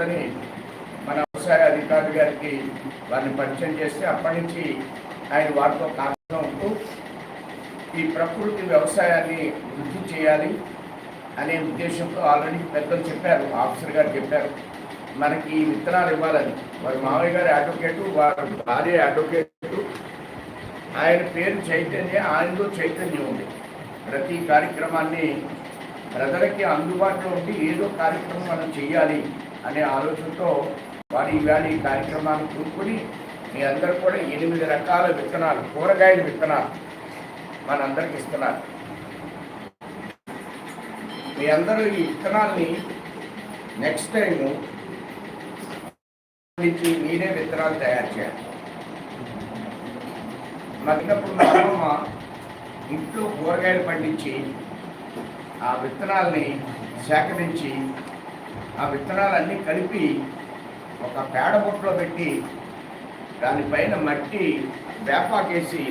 వద్దని మన వ్యవసాయ అధికారి గారికి వారిని పరిచయం చేస్తే అప్పటి నుంచి ఆయన వారితో కాకుండా ఉంటూ ఈ ప్రకృతి వ్యవసాయాన్ని వృద్ధి చేయాలి అనే ఉద్దేశంతో ఆల్రెడీ పెద్దలు చెప్పారు ఆఫీసర్ గారు చెప్పారు. మనకి ఈ విత్తనాలు ఇవ్వాలని. వారి మామయ్య గారి అడ్వకేటు వారి భార్య అడ్వకేటు ఆయన పేరు చైతన్య ఆయనలో చైతన్యం ఉంది. ప్రతి కార్యక్రమాన్ని ప్రజలకి అందుబాటులో ఉండి ఏదో కార్యక్రమం మనం చేయాలి అనే ఆలోచనతో వారు ఈవేళ ఈ కార్యక్రమాన్ని కూర్చుని మీ అందరూ కూడా ఎనిమిది రకాల విత్తనాలు కూరగాయల విత్తనాలు మనందరికి ఇస్తున్నారు. మీ అందరూ ఈ విత్తనాల్ని నెక్స్ట్ టైము నుంచి మీరే విత్తనాలు తయారు చేయాలి. మరినప్పుడు మా అమ్మమ్మ ఇంట్లో కూరగాయలు పండించి ఆ విత్తనాల్ని సేకరించి ఆ విత్తనాలన్నీ కలిపి ఒక పేడ బుట్టలో పెట్టి దానిపైన మట్టి వేపాకేసి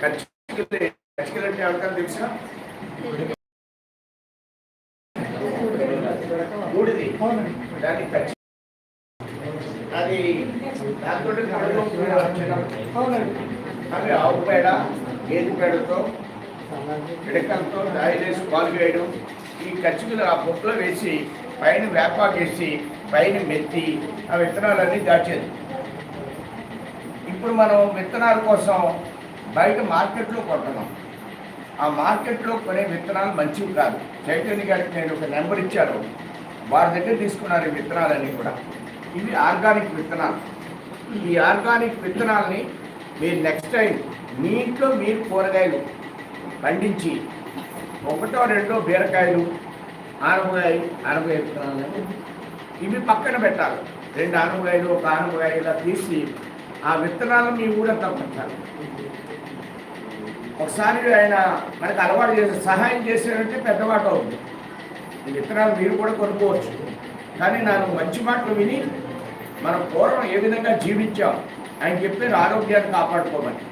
కచ్చికలు కచ్చికలు అంటే ఎవరికైనా తెలుసా? మూడిది దాన్ని కచ్చి అది దాంతో అవి ఆవు పేడ గేదె పేడతో పిడకలతో దాయిలేసి పాలు వేయడం ఈ కచ్చికలు ఆ బుట్టలో వేసి పైన వేపాకేసి పైన మెత్తి ఆ విత్తనాలన్నీ దాచేది. ఇప్పుడు మనం విత్తనాల కోసం బయట మార్కెట్లో కొంటున్నాం. ఆ మార్కెట్లో కొనే విత్తనాలు మంచివి కాదు. చైతన్య గారికి నేను ఒక నెంబర్ ఇచ్చాను. వారి దగ్గర తీసుకున్నారు ఈ విత్తనాలన్నీ కూడా. ఇవి ఆర్గానిక్ విత్తనాలు. ఈ ఆర్గానిక్ విత్తనాలని మీరు నెక్స్ట్ టైం మీ ఇంట్లో మీరు కూరగాయలు పండించి ఒకటో రెండో బీరకాయలు ఆనపకాయ ఆనపకాయ విత్తనాలు ఇవి పక్కన పెట్టాలి. రెండు ఆనపకాయలు ఒక ఆనపకాయ ఇలా తీసి ఆ విత్తనాలను మీ ఊరంతా పంచాలి ఒకసారి ఆయన మనకు అలవాటు చేసి సహాయం చేసేటంటే పెద్దవాట అవుతుంది. ఈ విత్తనాలు మీరు కూడా కొనుక్కోవచ్చు. కానీ నాకు మంచి మాటలు విని మనం పూర్వం ఏ విధంగా జీవించాం? ఆయన చెప్పారు ఆరోగ్యాన్ని కాపాడుకోమని.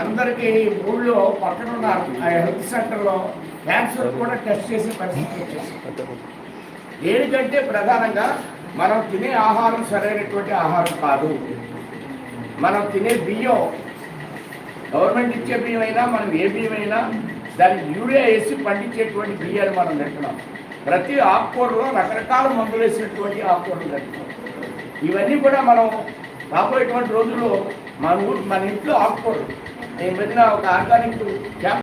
అందరికీ ఊళ్ళో పక్కన ఉన్న ఆ హెల్త్ సెంటర్లో క్యాన్సర్ కూడా టెస్ట్ చేసే పరిస్థితి వచ్చేసింది. దేనికంటే ప్రధానంగా మనం తినే ఆహారం సరైనటువంటి ఆహారం కాదు. మనం తినే బియ్యం గవర్నమెంట్ ఇచ్చే బియ్యం అయినా మనం ఏ బియ్యం అయినా దాన్ని యూరియా వేసి పండించేటువంటి బియ్యాలు మనం తింటున్నాం. ప్రతి ఆకుకూరలో రకరకాల మందులు వేసినటువంటి ఆకుకూరలు తింటున్నాం. ఇవన్నీ కూడా మనం రాబోయేటువంటి రోజుల్లో మన ఊరు మన ఇంట్లో ఆకుకూరలు. నేను వెళ్ళిన ఒక ఆర్గానిక్ క్యాంప్